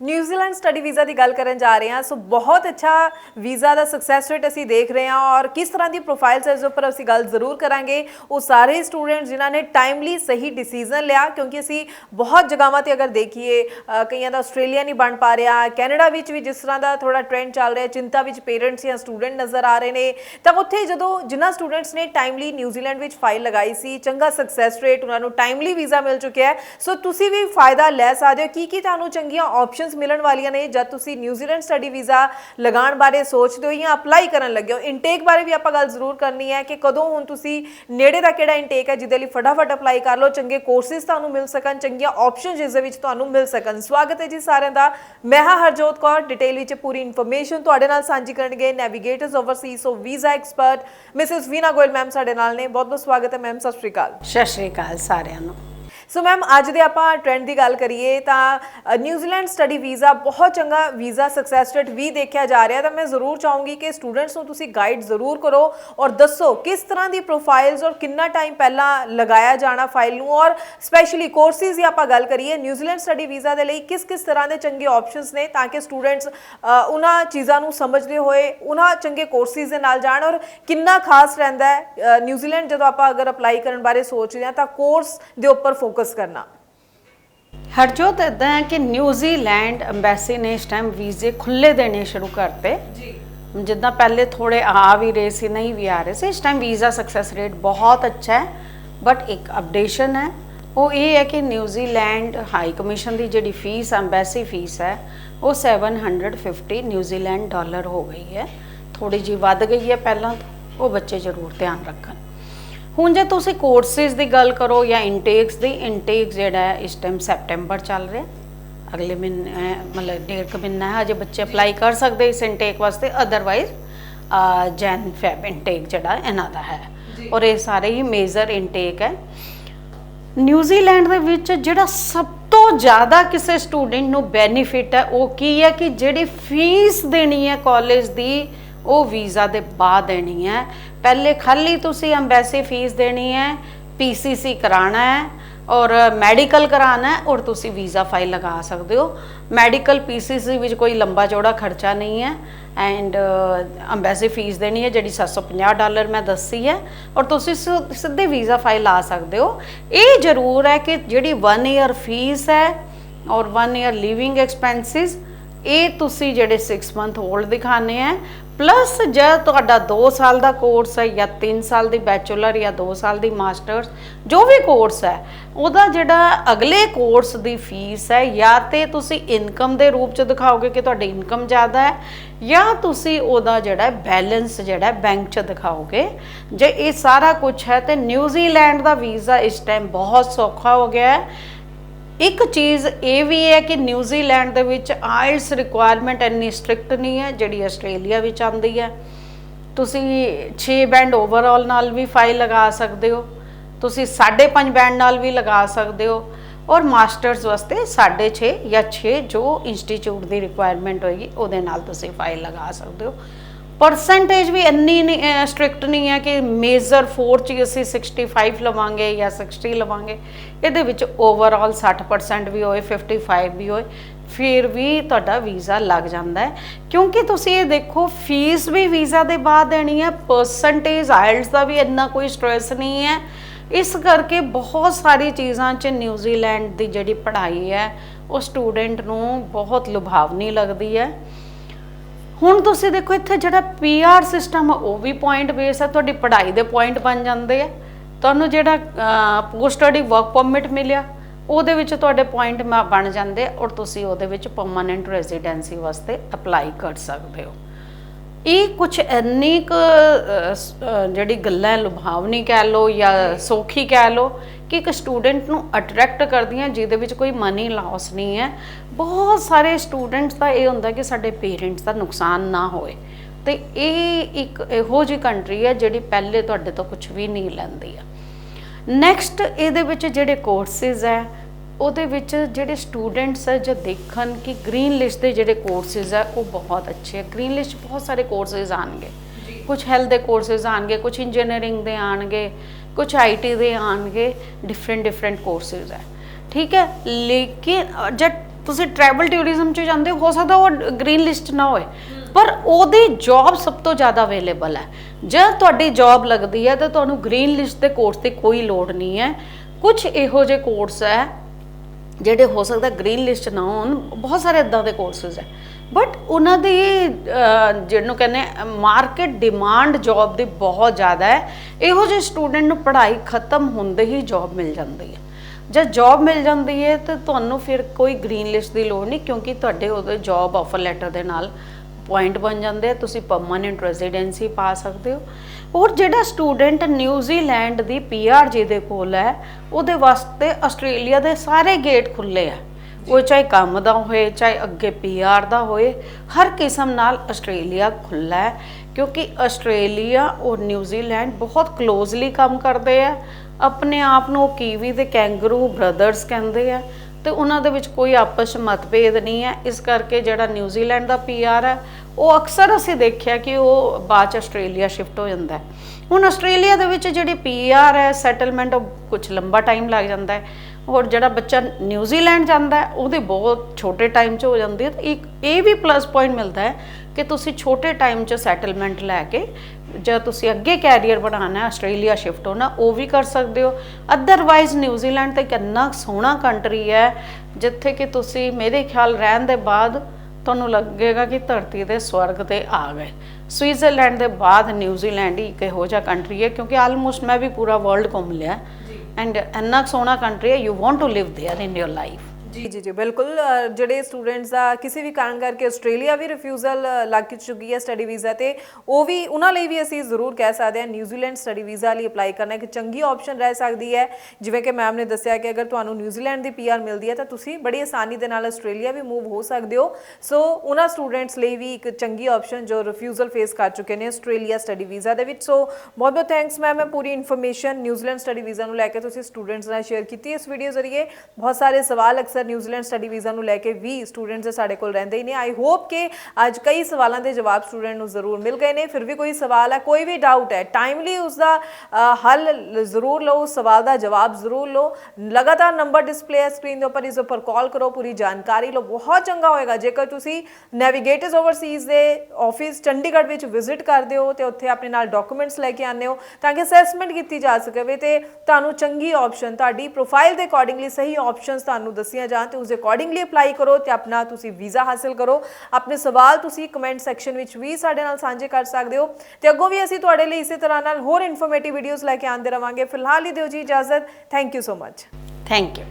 New Zealand study visa ਦੀ ਗੱਲ ਕਰਨ ਜਾ ਰਹੇ ਹਾਂ। ਸੋ ਬਹੁਤ ਅੱਛਾ ਵੀਜ਼ਾ ਦਾ ਸਕਸੈਸ ਰੇਟ ਅਸੀਂ ਦੇਖ ਰਹੇ ਹਾਂ ਔਰ ਕਿਸ ਤਰ੍ਹਾਂ ਦੀ ਪ੍ਰੋਫਾਈਲਸ ਹੈ ਇਸ ਉੱਪਰ ਅਸੀਂ ਗੱਲ ਜ਼ਰੂਰ ਕਰਾਂਗੇ। ਉਹ ਸਾਰੇ ਸਟੂਡੈਂਟ ਜਿਨ੍ਹਾਂ ਨੇ ਟਾਈਮਲੀ ਸਹੀ ਡਿਸੀਜਨ ਲਿਆ, ਕਿਉਂਕਿ ਅਸੀਂ ਬਹੁਤ ਜਗ੍ਹਾਵਾਂ ਤੇ ਅਗਰ ਦੇਖੀਏ ਕਈਆਂ ਦਾ ਆਸਟ੍ਰੇਲੀਆ ਨਹੀਂ ਬਣ ਪਾ ਰਿਹਾ, ਕੈਨੇਡਾ ਵਿੱਚ ਵੀ ਜਿਸ ਤਰ੍ਹਾਂ ਦਾ ਥੋੜਾ ਟ੍ਰੈਂਡ ਚੱਲ ਰਿਹਾ, ਚਿੰਤਾ ਵਿੱਚ ਪੇਰੈਂਟਸ ਜਾਂ ਸਟੂਡੈਂਟ ਨਜ਼ਰ ਆ ਰਹੇ ਨੇ। ਤਾਂ ਉੱਥੇ ਜਦੋਂ ਜਿਨ੍ਹਾਂ ਸਟੂਡੈਂਟਸ ਨੇ ਟਾਈਮਲੀ ਨਿਊਜ਼ੀਲੈਂਡ ਵਿੱਚ ਫਾਈਲ ਲਗਾਈ ਸੀ, ਚੰਗਾ ਸਕਸੈਸ ਰੇਟ ਉਹਨਾਂ ਨੂੰ ਟਾਈਮਲੀ ਵੀਜ਼ਾ ਮਿਲ ਚੁੱਕਿਆ ਹੈ। ਸੋ ਤੁਸੀਂ ਵੀ ਫਾਇਦਾ ਲੈ ਸਕਦੇ ਹੋ। ਕੀ ਕੀ ਤੁਹਾਨੂੰ ਚੰਗੀਆਂ ਆਪਸ਼ਨਸ ਮਿਲਣ ਵਾਲੀਆਂ ਨੇ, ਜਦ ਤੁਸੀਂ ਨਿਊਜ਼ੀਲੈਂਡ ਸਟੱਡੀ ਵੀਜ਼ਾ ਲਗਾਉਣ ਬਾਰੇ ਸੋਚਦੇ ਹੋ ਜਾਂ ਅਪਲਾਈ ਕਰਨ ਲੱਗੇ ਹੋ ਇਨਟੇਕ ਬਾਰੇ ਵੀ ਆਪਾਂ ਗੱਲ ਜ਼ਰੂਰ ਕਰਨੀ ਹੈ ਕਿ ਕਦੋਂ ਹੁਣ ਤੁਸੀਂ ਨੇੜੇ ਦਾ ਕਿਹੜਾ ਇਨਟੇਕ ਹੈ, ਜਿਹਦੇ ਲਈ ਫਟਾਫਟ ਅਪਲਾਈ ਕਰ ਲਓ, ਚੰਗੇ ਕੋਰਸਿਸ ਤੁਹਾਨੂੰ ਮਿਲ ਸਕਣ, ਚੰਗੀਆਂ ਆਪਸ਼ਨਸ ਜਿਸ ਦੇ ਵਿੱਚ ਤੁਹਾਨੂੰ ਮਿਲ ਸਕਣ। ਸਵਾਗਤ ਹੈ ਜੀ ਸਾਰਿਆਂ ਦਾ, ਮੈਂ ਹਾਂ ਹਰਜੋਤ ਕੌਰ ਡਿਟੇਲ ਵਿੱਚ ਪੂਰੀ ਇਨਫੋਰਮੇਸ਼ਨ ਤੁਹਾਡੇ ਨਾਲ ਸਾਂਝੀ ਕਰਨਗੇ navigators overseas so visa expert Mrs Veena Goyal ma'am ਸਾਡੇ ਨਾਲ ਨੇ। ਬਹੁਤ ਬਹੁਤ ਸਵਾਗਤ ਹੈ ਮੈਮ, ਸਤਿ ਸ਼੍ਰੀ ਅਕਾਲ। ਸਤਿ ਸ਼੍ਰੀ ਅਕਾਲ ਸਾਰਿਆਂ ਨੂੰ। ਸੋ ਮੈਮ ਅੱਜ ਦੇ ਆਪਾਂ ਟ੍ਰੈਂਡ ਦੀ ਗੱਲ ਕਰੀਏ ਤਾਂ ਨਿਊਜ਼ੀਲੈਂਡ ਸਟੱਡੀ ਵੀਜ਼ਾ ਬਹੁਤ ਚੰਗਾ ਵੀਜ਼ਾ ਸਕਸੈਸ ਰੇਟ ਵੀ ਦੇਖਿਆ ਜਾ ਰਿਹਾ। ਤਾਂ ਮੈਂ ਜ਼ਰੂਰ ਚਾਹੂੰਗੀ ਕਿ ਸਟੂਡੈਂਟਸ ਨੂੰ ਤੁਸੀਂ ਗਾਈਡ ਜ਼ਰੂਰ ਕਰੋ ਔਰ ਦੱਸੋ ਕਿਸ ਤਰ੍ਹਾਂ ਦੀ ਪ੍ਰੋਫਾਈਲਸ ਔਰ ਕਿੰਨਾ ਟਾਈਮ ਪਹਿਲਾਂ ਲਗਾਇਆ ਜਾਣਾ ਫਾਈਲ ਨੂੰ ਔਰ ਸਪੈਸ਼ਲੀ ਕੋਰਸਿਸ ਦੀ ਆਪਾਂ ਗੱਲ ਕਰੀਏ ਨਿਊਜ਼ੀਲੈਂਡ ਸਟੱਡੀ ਵੀਜ਼ਾ ਦੇ ਲਈ ਕਿਸ ਕਿਸ ਤਰ੍ਹਾਂ ਦੇ ਚੰਗੇ ਆਪਸ਼ਨਸ ਨੇ ਤਾਂ ਕਿ ਸਟੂਡੈਂਟਸ ਉਹਨਾਂ ਚੀਜ਼ਾਂ ਨੂੰ ਸਮਝਦੇ ਹੋਏ, ਉਹਨਾਂ ਚੰਗੇ ਕੋਰਸਿਸ ਦੇ ਨਾਲ ਜਾਣ ਔਰ ਕਿੰਨਾ ਖਾਸ ਰਹਿੰਦਾ ਹੈ। ਨਿਊਜ਼ੀਲੈਂਡ ਜਦੋਂ ਆਪਾਂ ਅਗਰ ਅਪਲਾਈ ਕਰਨ ਬਾਰੇ ਸੋਚਦੇ ਹਾਂ ਤਾਂ ਕੋਰਸ ਦੇ ਉੱਪਰ ਫੋਕਸ ਕਰਨਾ। ਹਰਜੋਤ ਇਦਾਂ ਹੈ ਕਿ ਨਿਊਜ਼ੀਲੈਂਡ ਐਮਬੈਸੀ ਨੇ ਇਸ ਟਾਈਮ ਵੀਜ਼ੇ ਖੁੱਲੇ ਦੇਣੇ ਸ਼ੁਰੂ ਕਰਤੇ। ਜੀ। ਜਿੱਦਾਂ ਪਹਿਲੇ ਥੋੜੇ ਆ ਵੀ ਰਹੇ ਸੀ ਨਹੀਂ ਵੀ ਆ ਰਹੇ ਸੀ ਇਸ ਟਾਈਮ ਵੀਜ਼ਾ ਸਕਸੈਸ ਰੇਟ ਬਹੁਤ ਅੱਛਾ ਹੈ ਬਟ ਇੱਕ ਅਪਡੇਸ਼ਨ ਹੈ। ਉਹ ਇਹ ਹੈ ਕਿ ਨਿਊਜ਼ੀਲੈਂਡ ਹਾਈ ਕਮਿਸ਼ਨ ਦੀ ਜਿਹੜੀ ਫੀਸ ਐਮਬੈਸੀ ਫੀਸ ਹੈ ਉਹ 750 ਨਿਊਜ਼ੀਲੈਂਡ ਡਾਲਰ ਹੋ ਗਈ ਹੈ। ਥੋੜੀ ਜੀ ਵੱਧ ਗਈ ਹੈ ਪਹਿਲਾਂ ਉਹ ਬੱਚੇ ਜ਼ਰੂਰ ਧਿਆਨ ਰੱਖਣ। ਹੁਣ ਜੇ ਤੁਸੀਂ ਕੋਰਸਿਸ ਦੀ ਗੱਲ ਕਰੋ ਜਾਂ ਇਨਟੇਕਸ ਦੀ ਇਨਟੇਕ ਜਿਹੜਾ ਹੈ ਇਸ ਟਾਈਮ ਸੈਪਟੈਂਬਰ ਚੱਲ ਰਿਹਾ। ਅਗਲੇ ਮਹੀਨੇ ਮਤਲਬ ਡੇਢ ਕੁ ਮਹੀਨਾ ਹੈ ਅਜੇ ਬੱਚੇ ਅਪਲਾਈ ਕਰ ਸਕਦੇ ਇਸ ਇਨਟੇਕ ਵਾਸਤੇ। ਅਦਰਵਾਈਜ਼ ਜੈਨ ਫੈਬ ਇਨਟੇਕ ਜਿਹੜਾ ਇਹਨਾਂ ਦਾ ਹੈ। ਔਰ ਇਹ ਸਾਰੇ ਹੀ ਮੇਜਰ ਇਨਟੇਕ ਹੈ। ਨਿਊਜ਼ੀਲੈਂਡ ਦੇ ਵਿੱਚ ਜਿਹੜਾ ਸਭ ਤੋਂ ਜ਼ਿਆਦਾ ਕਿਸੇ ਸਟੂਡੈਂਟ ਨੂੰ ਬੈਨੀਫਿਟ ਹੈ ਉਹ ਕੀ ਹੈ ਕਿ ਜਿਹੜੀ ਫੀਸ ਦੇਣੀ ਹੈ ਕਾਲਜ ਦੀ ਉਹ ਵੀਜ਼ਾ ਦੇ ਬਾਅਦ ਦੇਣੀ ਹੈ। ਪਹਿਲੇ ਖਾਲੀ ਤੁਸੀਂ ਐਮਬੈਸੀ ਫੀਸ ਦੇਣੀ ਹੈ ਪੀਸੀਸੀ ਕਰਾਣਾ ਹੈ ਔਰ ਮੈਡੀਕਲ ਕਰਾਣਾ ਹੈ, ਔਰ ਤੁਸੀਂ ਵੀਜ਼ਾ ਫਾਈਲ ਲਗਾ ਸਕਦੇ ਹੋ। ਮੈਡੀਕਲ ਪੀਸੀਸੀ ਵਿੱਚ ਕੋਈ ਲੰਬਾ ਚੌੜਾ ਖਰਚਾ ਨਹੀਂ ਹੈ ਐਂਡ ਐਮਬੈਸੀ ਫੀਸ ਦੇਣੀ ਹੈ ਜਿਹੜੀ 750 ਡਾਲਰ ਮੈਂ ਦੱਸੀ ਹੈ ਔਰ ਤੁਸੀਂ ਸਿ- ਸਿੱਧੇ ਵੀਜ਼ਾ ਫਾਈਲ ਲਾ ਸਕਦੇ ਹੋ। ਇਹ ਜ਼ਰੂਰ ਹੈ ਕਿ ਜਿਹੜੀ 1 ਇਅਰ ਫੀਸ ਹੈ ਔਰ 1 ਇਅਰ ਲਿਵਿੰਗ ਐਕਸਪੈਂਸਿਸ ਇਹ ਤੁਸੀਂ ਜਿਹੜੇ 6 ਮੰਥ ਹੋਲਡ ਦਿਖਾਣੇ ਹੈ ਪਲੱਸ ਜੇ ਤੁਹਾਡਾ 2 ਸਾਲ ਦਾ ਕੋਰਸ ਹੈ ਜਾਂ 3 ਸਾਲ ਦੀ ਬੈਚਲਰ ਜਾਂ 2 ਸਾਲ ਦੀ ਮਾਸਟਰਸ ਜੋ ਵੀ ਕੋਰਸ ਹੈ, ਉਹਦਾ ਜਿਹੜਾ ਅਗਲੇ ਕੋਰਸ ਦੀ ਫੀਸ ਹੈ, ਜਾਂ ਤੇ ਤੁਸੀਂ ਇਨਕਮ ਦੇ ਰੂਪ ਚ ਦਿਖਾਓਗੇ ਕਿ ਤੁਹਾਡੀ ਇਨਕਮ ਜ਼ਿਆਦਾ ਹੈ, ਜਾਂ ਤੁਸੀਂ ਉਹਦਾ ਜਿਹੜਾ ਬੈਲੈਂਸ ਜਿਹੜਾ ਬੈਂਕ ਚ ਦਿਖਾਓਗੇ। ਜੇ ਇਹ ਸਾਰਾ ਕੁਝ ਹੈ, ਤੇ ਨਿਊਜ਼ੀਲੈਂਡ ਦਾ ਵੀਜ਼ਾ ਇਸ ਟਾਈਮ ਬਹੁਤ ਸੌਖਾ ਹੋ ਗਿਆ ਹੈ। ਇੱਕ ਚੀਜ਼ ਇਹ ਵੀ ਹੈ ਕਿ ਨਿਊਜ਼ੀਲੈਂਡ ਦੇ ਵਿੱਚ ਆਇਲਸ ਰਿਕੁਆਇਰਮੈਂਟ ਇੰਨੀ ਸਟ੍ਰਿਕਟ ਨਹੀਂ ਹੈ, ਜਿਹੜੀ ਆਸਟ੍ਰੇਲੀਆ ਵਿੱਚ ਆਉਂਦੀ ਹੈ। ਤੁਸੀਂ 6 ਬੈਂਡ ਓਵਰਆਲ ਨਾਲ ਵੀ ਫਾਈਲ ਲਗਾ ਸਕਦੇ ਹੋ। ਤੁਸੀਂ 5.5 ਬੈਂਡ ਨਾਲ ਵੀ ਲਗਾ ਸਕਦੇ ਹੋ। ਔਰ ਮਾਸਟਰਸ ਵਾਸਤੇ 6.5 ਜਾਂ 6 ਜੋ ਇੰਸਟੀਚਿਊਟ ਦੀ ਰਿਕੁਆਇਰਮੈਂਟ ਹੋਏਗੀ, ਉਹਦੇ ਨਾਲ ਤੁਸੀਂ ਫਾਈਲ ਲਗਾ ਸਕਦੇ ਹੋ। ਪਰਸੈਂਟੇਜ ਵੀ ਇੰਨੀ ਸਟ੍ਰਿਕਟ ਨਹੀਂ ਹੈ ਕਿ ਮੇਜਰ 4 ਚ ਹੀ ਅਸੀਂ 65 ਲਵਾਂਗੇ ਜਾਂ 60 ਲਵਾਂਗੇ। ਇਹਦੇ ਵਿੱਚ ਓਵਰਆਲ 60% ਵੀ ਹੋਏ 55 ਵੀ ਹੋਏ, ਫਿਰ ਵੀ ਤੁਹਾਡਾ ਵੀਜ਼ਾ ਲੱਗ ਜਾਂਦਾ ਹੈ। ਕਿਉਂਕਿ ਤੁਸੀਂ ਇਹ ਦੇਖੋ ਫੀਸ ਵੀ ਵੀਜ਼ਾ ਦੇ ਬਾਅਦ ਦੇਣੀ ਹੈ ਪਰਸੈਂਟੇਜ ਆਇਲਸ ਦਾ ਵੀ ਇੰਨਾ ਕੋਈ ਸਟ੍ਰੈਸ ਨਹੀਂ ਹੈ। ਇਸ ਕਰਕੇ ਬਹੁਤ ਸਾਰੀ ਚੀਜ਼ਾਂ 'ਚ ਨਿਊਜ਼ੀਲੈਂਡ ਦੀ ਜਿਹੜੀ ਪੜ੍ਹਾਈ ਹੈ, ਉਹ ਸਟੂਡੈਂਟ ਨੂੰ ਬਹੁਤ ਲੁਭਾਵਨੀ ਲੱਗਦੀ ਹੈ। ਹੁਣ ਤੁਸੀਂ ਦੇਖੋ ਇੱਥੇ ਜਿਹੜਾ ਪੀਆਰ ਸਿਸਟਮ ਉਹ ਵੀ ਪੁਆਇੰਟ ਬੇਸ ਹੈ ਤੁਹਾਡੀ ਪੜ੍ਹਾਈ ਦੇ ਪੁਆਇੰਟ ਬਣ ਜਾਂਦੇ ਆ। ਤੁਹਾਨੂੰ ਜਿਹੜਾ ਪੋਸਟ ਸਟੱਡੀ ਵਰਕ ਪਰਮਿਟ ਮਿਲਿਆ, ਉਹਦੇ ਵਿੱਚ ਤੁਹਾਡੇ ਪੁਆਇੰਟ ਬਣ ਜਾਂਦੇ ਔਰ ਤੁਸੀਂ ਉਹਦੇ ਵਿੱਚ ਪਰਮਨੈਂਟ ਰੈਜ਼ੀਡੈਂਸੀ ਵਾਸਤੇ ਅਪਲਾਈ ਕਰ ਸਕਦੇ ਹੋ। ਇਹ ਕੁਝ ਇੰਨੀ ਕੁ ਜਿਹੜੀ ਗੱਲਾਂ ਲੁਭਾਵਨੀ ਕਹਿ ਲੋ ਜਾਂ ਸੌਖੀ ਕਹਿ ਲੋ ਕਿ ਇੱਕ ਸਟੂਡੈਂਟ ਨੂੰ ਅਟਰੈਕਟ ਕਰਦੀਆਂ ਜਿਹਦੇ ਵਿੱਚ ਕੋਈ ਮਨੀ ਲਾਸ ਨਹੀਂ ਹੈ। ਬਹੁਤ ਸਾਰੇ ਸਟੂਡੈਂਟਸ ਦਾ ਇਹ ਹੁੰਦਾ ਕਿ ਸਾਡੇ ਪੇਰੈਂਟਸ ਦਾ ਨੁਕਸਾਨ ਨਾ ਹੋਏ। ਤੇ ਇਹ ਇੱਕ ਇਹੋ ਜਿਹੀ ਕੰਟਰੀ ਹੈ ਜਿਹੜੀ ਪਹਿਲੇ ਤੁਹਾਡੇ ਤੋਂ ਕੁਝ ਵੀ ਨਹੀਂ ਲੈਂਦੀ ਆ। ਨੈਕਸਟ ਇਹਦੇ ਵਿੱਚ ਜਿਹੜੇ ਕੋਰਸਿਸ ਹੈ ਉਹਦੇ ਵਿੱਚ ਜਿਹੜੇ ਸਟੂਡੈਂਟਸ ਹੈ ਜੋ ਦੇਖਣ ਕਿ ਗ੍ਰੀਨ ਲਿਸਟ ਦੇ ਜਿਹੜੇ ਕੋਰਸਿਸ ਹੈ ਉਹ ਬਹੁਤ ਅੱਛੇ ਹੈ ਗ੍ਰੀਨ ਲਿਸਟ ਬਹੁਤ ਸਾਰੇ ਕੋਰਸਿਸ ਆਣਗੇ ਕੁਝ ਹੈਲਥ ਦੇ ਕੋਰਸਿਸ ਆਣਗੇ ਕੁਝ ਇੰਜੀਨੀਅਰਿੰਗ ਦੇ ਆਣਗੇ ਕੁਝ ਆਈਟੀ ਦੇ ਆਣਗੇ ਡਿਫਰੈਂਟ ਡਿਫਰੈਂਟ ਕੋਰਸਿਸ ਹੈ ਠੀਕ ਹੈ? ਲੇਕਿਨ ਜਦ ਤੁਸੀਂ ਟਰੈਵਲ ਟੂਰਿਜ਼ਮ 'ਚ ਜਾਂਦੇ ਹੋ ਹੋ ਸਕਦਾ ਉਹ ਗ੍ਰੀਨ ਲਿਸਟ ਨਾ ਹੋਏ। ਪਰ ਉਹਦੀ ਜੌਬ ਸਭ ਤੋਂ ਜ਼ਿਆਦਾ ਅਵੇਲੇਬਲ ਹੈ ਜਦ ਤੁਹਾਡੀ ਜੌਬ ਲੱਗਦੀ ਹੈ ਤਾਂ ਤੁਹਾਨੂੰ ਗ੍ਰੀਨ ਲਿਸਟ ਦੇ ਕੋਰਸ ਦੀ ਕੋਈ ਲੋੜ ਨਹੀਂ ਹੈ। ਕੁਝ ਇਹੋ ਜਿਹੇ ਕੋਰਸ ਹੈ ਜਿਹੜੇ ਹੋ ਸਕਦਾ ਗ੍ਰੀਨ ਲਿਸਟ ਨਾ ਹੋਣ, ਬਹੁਤ ਸਾਰੇ ਇਦਾਂ ਦੇ ਕੋਰਸਸ ਹੈ। ਬਟ ਉਹਨਾਂ ਦੀ ਜਿਹਨੂੰ ਕਹਿੰਦੇ ਮਾਰਕੀਟ ਡਿਮਾਂਡ ਜੌਬ ਦੀ ਬਹੁਤ ਜ਼ਿਆਦਾ ਹੈ। ਇਹੋ ਜਿਹੇ ਸਟੂਡੈਂਟ ਨੂੰ ਪੜ੍ਹਾਈ ਖਤਮ ਹੁੰਦੇ ਹੀ ਜੌਬ ਮਿਲ ਜਾਂਦੀ ਹੈ। ਜਦ ਜੌਬ ਮਿਲ ਜਾਂਦੀ ਹੈ, ਤਾਂ ਤੁਹਾਨੂੰ ਫਿਰ ਕੋਈ ਗ੍ਰੀਨ ਲਿਸਟ ਦੀ ਲੋੜ ਨਹੀਂ, ਕਿਉਂਕਿ ਤੁਹਾਡੇ ਉਹਦੇ ਜੌਬ ਆਫਰ ਲੈਟਰ ਦੇ ਨਾਲ ਪੁਆਇੰਟ ਬਣ ਜਾਂਦੇ ਆ। ਤੁਸੀਂ ਪਰਮਨੈਂਟ ਰੈਜ਼ੀਡੈਂਸੀ ਪਾ ਸਕਦੇ ਹੋ। ਔਰ ਜਿਹੜਾ ਸਟੂਡੈਂਟ ਨਿਊਜ਼ੀਲੈਂਡ ਦੀ ਪੀਆਰ ਦੇ ਕੋਲ ਹੈ, ਉਹਦੇ ਵਾਸਤੇ ਆਸਟ੍ਰੇਲੀਆ ਦੇ ਸਾਰੇ ਗੇਟ ਖੁੱਲੇ ਆ। ਉਹ ਚਾਹੇ ਕੰਮ ਦਾ ਹੋਏ, ਚਾਹੇ ਅੱਗੇ ਪੀਆਰ ਦਾ ਹੋਏ, ਹਰ ਕਿਸਮ ਨਾਲ ਆਸਟ੍ਰੇਲੀਆ ਖੁੱਲਾ ਹੈ, ਕਿਉਂਕਿ ਆਸਟ੍ਰੇਲੀਆ ਔਰ ਨਿਊਜ਼ੀਲੈਂਡ ਬਹੁਤ ਕਲੋਜ਼ਲੀ ਕੰਮ ਕਰਦੇ ਆ। ਆਪਣੇ ਆਪ ਨੂੰ ਉਹ ਕੀਵੀ ਦੇ ਕੈਂਗਰੂ ਬ੍ਰਦਰਸ ਕਹਿੰਦੇ ਆ ਤੇ ਉਹਨਾਂ ਦੇ ਵਿੱਚ ਕੋਈ ਆਪਸ 'ਚ ਮਤਭੇਦ ਨਹੀਂ ਹੈ। ਇਸ ਕਰਕੇ ਜਿਹੜਾ ਨਿਊਜ਼ੀਲੈਂਡ ਦਾ ਪੀਆਰ ਹੈ, ਉਹ ਅਕਸਰ ਅਸੀਂ ਦੇਖਿਆ ਕਿ ਉਹ ਬਾਅਦ ਚ ਆਸਟ੍ਰੇਲੀਆ ਸ਼ਿਫਟ ਹੋ ਜਾਂਦਾ ਹੈ। ਹੁਣ ਆਸਟ੍ਰੇਲੀਆ ਦੇ ਵਿੱਚ ਜਿਹੜੀ ਪੀਆਰ ਹੈ ਸੈਟਲਮੈਂਟ ਉਹ ਕੁਝ ਲੰਬਾ ਟਾਈਮ ਲੱਗ ਜਾਂਦਾ ਹੈ। ਔਰ ਜਿਹੜਾ ਬੱਚਾ ਨਿਊਜ਼ੀਲੈਂਡ ਜਾਂਦਾ ਉਹਦੇ ਬਹੁਤ ਛੋਟੇ ਟਾਈਮ 'ਚ ਹੋ ਜਾਂਦੀ ਹੈ। ਤੇ ਇੱਕ ਇਹ ਵੀ ਪਲੱਸ ਪੁਆਇੰਟ ਮਿਲਦਾ ਹੈ ਕਿ ਤੁਸੀਂ ਛੋਟੇ ਟਾਈਮ 'ਚ ਸੈਟਲਮੈਂਟ ਲੈ ਕੇ ਜਦ ਤੁਸੀਂ ਅੱਗੇ ਕੈਰੀਅਰ ਬਣਾਉਣਾ ਹੈ ਆਸਟ੍ਰੇਲੀਆ ਸ਼ਿਫਟ ਹੋਣਾ ਉਹ ਵੀ ਕਰ ਸਕਦੇ ਹੋ ਅਦਰਵਾਈਜ਼ ਨਿਊਜ਼ੀਲੈਂਡ ਤਾਂ ਇੱਕ ਇੰਨਾ ਸੋਹਣਾ ਕੰਟਰੀ ਹੈ ਜਿੱਥੇ ਕਿ ਤੁਸੀਂ ਮੇਰੇ ਖਿਆਲ ਰਹਿਣ ਦੇ ਬਾਅਦ ਤੁਹਾਨੂੰ ਲੱਗੇਗਾ ਕਿ ਧਰਤੀ ਦੇ ਸਵਰਗ ਤੇ ਆ ਗਏ ਸਵਿਟਜ਼ਰਲੈਂਡ ਦੇ ਬਾਅਦ ਨਿਊਜ਼ੀਲੈਂਡ ਹੀ ਇੱਕ ਇਹੋ ਜਿਹਾ ਕੰਟਰੀ ਹੈ ਕਿਉਂਕਿ ਆਲਮੋਸਟ ਮੈਂ ਵੀ ਪੂਰਾ ਵਰਲਡ ਘੁੰਮ ਲਿਆ ਐਂਡ ਇੰਨਾ ਕੁ ਸੋਹਣਾ ਕੰਟਰੀ ਹੈ you want to live there in your life ਜੀ ਜੀ ਜੀ ਬਿਲਕੁਲ ਅ, ਜਿਹੜੇ ਸਟੂਡੈਂਟਸ ਦਾ ਕਿਸੇ ਵੀ ਕਾਰਨ ਕਰਕੇ ਆਸਟ੍ਰੇਲੀਆ ਵੀ ਰਿਫਿਊਜ਼ਲ ਲੱਗ ਚੁੱਕੀ ਹੈ ਸਟੱਡੀ ਵੀਜ਼ਾ ਤੇ ਉਹ ਵੀ ਉਹਨਾਂ ਲਈ ਵੀ ਅਸੀਂ ਜ਼ਰੂਰ ਕਹਿ ਸਕਦੇ ਹਾਂ ਨਿਊਜ਼ੀਲੈਂਡ ਸਟੱਡੀ ਵੀਜ਼ਾ ਲਈ ਅਪਲਾਈ ਕਰਨਾ ਇੱਕ ਚੰਗੀ ਆਪਸ਼ਨ ਰਹਿ ਸਕਦੀ ਹੈ। ਜਿਵੇਂ ਕਿ ਮੈਮ ਨੇ ਦੱਸਿਆ ਕਿ ਅਗਰ ਤੁਹਾਨੂੰ ਨਿਊਜ਼ੀਲੈਂਡ ਦੀ ਪੀਆਰ ਮਿਲਦੀ ਹੈ ਤਾਂ ਤੁਸੀਂ ਬੜੀ ਆਸਾਨੀ ਦੇ ਨਾਲ ਆਸਟ੍ਰੇਲੀਆ ਵੀ ਮੂਵ ਹੋ ਸਕਦੇ ਹੋ। ਸੋ ਉਹਨਾਂ ਸਟੂਡੈਂਟਸ ਲਈ ਵੀ ਇੱਕ ਚੰਗੀ ਆਪਸ਼ਨ ਜੋ ਰਿਫਿਊਜ਼ਲ ਫੇਸ ਕਰ ਚੁੱਕੇ ਨੇ ਆਸਟ੍ਰੇਲੀਆ ਸਟੱਡੀ ਵੀਜ਼ਾ ਦੇ ਵਿੱਚ। ਸੋ ਬਹੁਤ ਬਹੁਤ ਥੈਂਕਸ ਮੈਮ ਮੈਂ ਪੂਰੀ information New Zealand study visa ਨੂੰ ਲੈ ਕੇ ਤੁਸੀਂ ਸਟੂਡੈਂਟਸ ਨਾਲ ਸ਼ੇਅਰ ਕੀਤੀ ਇਸ ਵੀਡੀਓ ਜ਼ਰੀਏ। ਬਹੁਤ ਸਾਰੇ ਸਵਾਲ ਅਕਸਰ ਨਿਊਜ਼ੀਲੈਂਡ ਸਟੱਡੀ ਵੀਜ਼ਾ ਨੂੰ ਲੈ ਕੇ ਵੀ ਸਟੂਡੈਂਟਸ ਦੇ ਸਾਡੇ ਕੋਲ ਰਹਿੰਦੇ ਹੀ ਨੇ। ਆਈ ਹੋਪ ਕਿ ਅੱਜ ਕਈ ਸਵਾਲਾਂ ਦੇ ਜਵਾਬ ਸਟੂਡੈਂਟ ਨੂੰ ਜ਼ਰੂਰ ਮਿਲ ਗਏ ਨੇ। ਫਿਰ ਵੀ ਕੋਈ ਸਵਾਲ ਹੈ, ਕੋਈ ਵੀ ਡਾਊਟ ਹੈ ਟਾਈਮਲੀ ਉਸ ਦਾ ਹੱਲ ਜ਼ਰੂਰ ਲਓ ਉਸ ਸਵਾਲ ਦਾ ਜਵਾਬ ਜ਼ਰੂਰ ਲਓ। ਲਗਾਤਾਰ ਨੰਬਰ ਡਿਸਪਲੇ ਹੈ ਸਕਰੀਨ ਦੇ ਉੱਪਰ, ਇਸ ਉੱਪਰ ਕਾਲ ਕਰੋ, ਪੂਰੀ ਜਾਣਕਾਰੀ ਲਓ। ਬਹੁਤ ਚੰਗਾ ਹੋਏਗਾ। ਜੇਕਰ ਤੁਸੀਂ ਨੈਵੀਗੇਟਰਸ ਓਵਰਸੀਜ਼ ਦੇ ਆਫਿਸ ਚੰਡੀਗੜ੍ਹ ਵਿੱਚ ਵਿਜ਼ਿਟ ਕਰਦੇ ਹੋ ਤੇ ਉੱਥੇ ਆਪਣੇ ਨਾਲ ਡਾਕੂਮੈਂਟਸ ਲੈ ਕੇ ਆਉਂਦੇ ਹੋ, ਤਾਂ ਕਿ ਅਸੈਸਮੈਂਟ ਕੀਤੀ ਜਾ ਸਕੇ ਤੇ ਤੁਹਾਨੂੰ ਚੰਗੀ ਆਪਸ਼ਨ ਤੁਹਾਡੀ ਪ੍ਰੋਫਾਈਲ ਦੇ ਅਕੋਰਡਿੰਗਲੀ ਸਹੀ ਆਪਸ਼ਨਸ ਤੁਹਾਨੂੰ ਦੱਸੀਆਂ ਜਾਣ ਤੇ ਉਸ ਦੇ ਅਕੋਰਡਿੰਗਲੀ ਅਪਲਾਈ ਕਰੋ ਤੇ ਆਪਣਾ ਤੁਸੀਂ ਵੀਜ਼ਾ ਹਾਸਲ ਕਰੋ। ਆਪਣੇ ਸਵਾਲ ਤੁਸੀਂ ਕਮੈਂਟ ਸੈਕਸ਼ਨ ਵਿੱਚ ਵੀ ਸਾਡੇ ਨਾਲ ਸਾਂਝੇ ਕਰ ਸਕਦੇ ਹੋ। ਤੇ ਅੱਗੋਂ ਵੀ ਅਸੀਂ ਤੁਹਾਡੇ ਲਈ ਇਸੇ ਤਰ੍ਹਾਂ ਨਾਲ ਹੋਰ ਇਨਫੋਰਮੇਟਿਵ ਵੀਡੀਓਜ਼ ਲੈ ਕੇ ਆਉਂਦੇ ਰਵਾਂਗੇ। ਫਿਲਹਾਲ ਹੀ ਦਿਓ ਜੀ ਇਜਾਜ਼ਤ। Thank you so much thank you